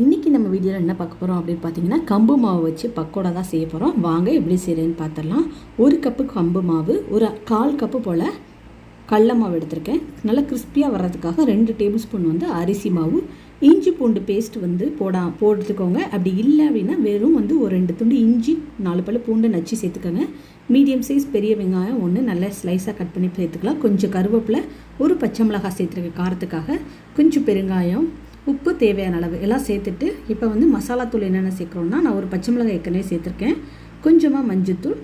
இன்றைக்கி நம்ம வீடியோவில் என்ன பார்க்க போகிறோம் அப்படின்னு பார்த்தீங்கன்னா கம்பு மாவு வச்சு பக்கோடா தான் செய்ய போகிறோம் வாங்க எப்படி செய்கிறேன்னு பார்த்துடலாம். ஒரு கப்பு கம்பு மாவு ஒரு கால் கப்பு போல் கடல மாவு எடுத்திருக்கேன். நல்லா கிறிஸ்பியாக வர்றதுக்காக ரெண்டு டேபிள் ஸ்பூன் வந்து அரிசி மாவு இஞ்சி பூண்டு பேஸ்ட் வந்து போடா போட்டுக்கோங்க. அப்படி இல்லை அப்படின்னா வெறும் வந்து ஒரு ரெண்டு துண்டு இஞ்சி நாலு பல்லு பூண்டு நச்சு சேர்த்துக்கோங்க. மீடியம் சைஸ் பெரிய வெங்காயம் ஒன்று நல்லா ஸ்லைஸாக கட் பண்ணி சேர்த்துக்கலாம். கொஞ்சம் கருவேப்பிலை ஒரு பச்சை மிளகாய் சேர்த்துருக்கேன் காரத்துக்காக. கொஞ்சம் பெருங்காயம் உப்பு தேவையான அளவு எல்லாம் சேர்த்துட்டு இப்போ வந்து மசாலா தூள் என்னென்ன சேர்க்குறோன்னா நான் ஒரு பச்சை மிளகாய் ஏற்கனவே சேர்த்துருக்கேன். கொஞ்சமாக மஞ்சத்தூள்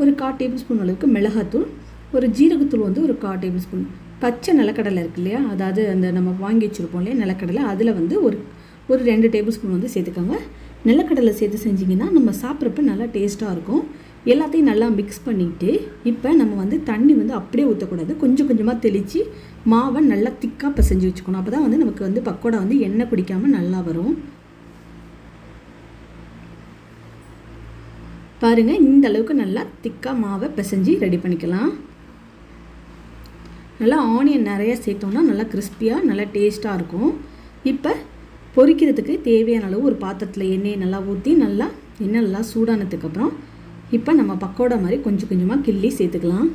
ஒரு கால் டேபிள் ஸ்பூன் அளவுக்கு மிளகாத்தூள் ஒரு ஜீரகத்தூள் வந்து ஒரு கால் டேபிள் ஸ்பூன். பச்சை நிலக்கடலை இருக்கு இல்லையா? அதாவது அந்த நம்ம வாங்கி வச்சுருப்போம் இல்லையா நிலக்கடலை அதில் வந்து ஒரு ஒரு ரெண்டு டேபிள் ஸ்பூன் வந்து சேர்த்துக்கோங்க. நிலக்கடலை சேர்த்து செஞ்சிங்கன்னா நம்ம சாப்பிட்றப்ப நல்லா டேஸ்ட்டாக இருக்கும். எல்லாத்தையும் நல்லா மிக்ஸ் பண்ணிவிட்டு இப்போ நம்ம வந்து தண்ணி வந்து அப்படியே ஊற்றக்கூடாது கொஞ்சம் கொஞ்சமாக தெளித்து மாவை நல்லா திக்காக பிசைஞ்சு வச்சுக்கணும். அப்போ தான் வந்து நமக்கு வந்து பக்கோடா வந்து எண்ணெய் குடிக்காமல் நல்லா வரும். பாருங்கள் இந்த அளவுக்கு நல்லா திக்காக மாவை பிசைஞ்சு ரெடி பண்ணிக்கலாம். நல்லா ஆனியன் நிறையா சேர்த்தோம்னா நல்லா கிறிஸ்பியாக நல்லா டேஸ்ட்டாக இருக்கும். இப்போ பொரிக்கிறதுக்கு தேவையான அளவு ஒரு பாத்திரத்தில் எண்ணெயை நல்லா ஊற்றி நல்லா எண்ணெய் நல்லா சூடானதுக்கப்புறம் இப்போ நம்ம பக்கோடா மாதிரி கொஞ்சம் கொஞ்சமாக கிள்ளி சேர்த்துக்கலாம்.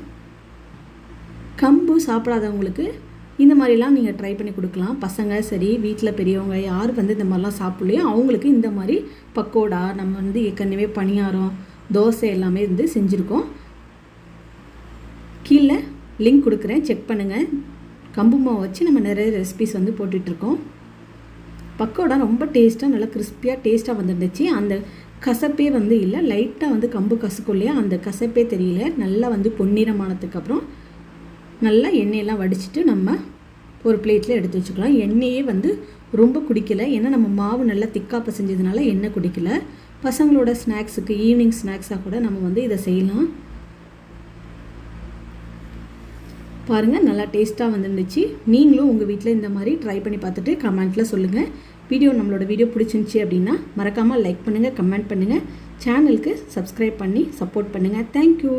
கம்பு சாப்பிடாதவங்களுக்கு இந்த மாதிரிலாம் நீங்கள் ட்ரை பண்ணி கொடுக்கலாம். பசங்க சரி வீட்டில் பெரியவங்க யார் வந்து இந்த மாதிரிலாம் சாப்பிட்லையோ அவங்களுக்கு இந்த மாதிரி பக்கோடா நம்ம வந்து ஏற்கனவே பணியாரம் தோசை எல்லாமே வந்து செஞ்சுருக்கோம். கீழே லிங்க் கொடுக்குறேன். செக் பண்ணுங்கள் கம்பு மாவு வச்சு நம்ம நிறைய ரெசிபிஸ் வந்து போட்டுட்ருக்கோம் பக்கோடா ரொம்ப டேஸ்ட்டாக நல்லா கிறிஸ்பியாக டேஸ்ட்டாக வந்துருந்துச்சு. அந்த கசப்பே வந்து இல்லை லைட்டாக வந்து கம்பு கசக்கும் இல்லையா அந்த கசப்பே தெரியல. நல்லா வந்து பொன்னிறமானதுக்கப்புறம் நல்லா எண்ணெயெல்லாம் வடிச்சிட்டு நம்ம ஒரு பிளேட்டில் எடுத்து வச்சுக்கலாம். எண்ணெயே வந்து ரொம்ப குடிக்கலை. ஏன்னா நம்ம மாவு நல்லா திக்காக செஞ்சதுனால எண்ணெய் குடிக்கல. பசங்களோட ஸ்நாக்ஸுக்கு ஈவினிங் ஸ்நாக்ஸாக கூட நம்ம வந்து இதை செய்யலாம். பாருங்கள் நல்லா டேஸ்ட்டாக வந்துருந்துச்சு. நீங்களும் உங்கள் வீட்டில் இந்த மாதிரி ட்ரை பண்ணி பார்த்துட்டு கமெண்ட்டில் சொல்லுங்கள் வீடியோ நம்மளோட வீடியோ பிடிச்சிருந்துச்சி அப்படின்னா மறக்காமல் லைக் பண்ணுங்கள் கமெண்ட் பண்ணுங்கள் சேனலுக்கு சப்ஸ்கிரைப் பண்ணி சப்போர்ட் பண்ணுங்கள் தேங்க்யூ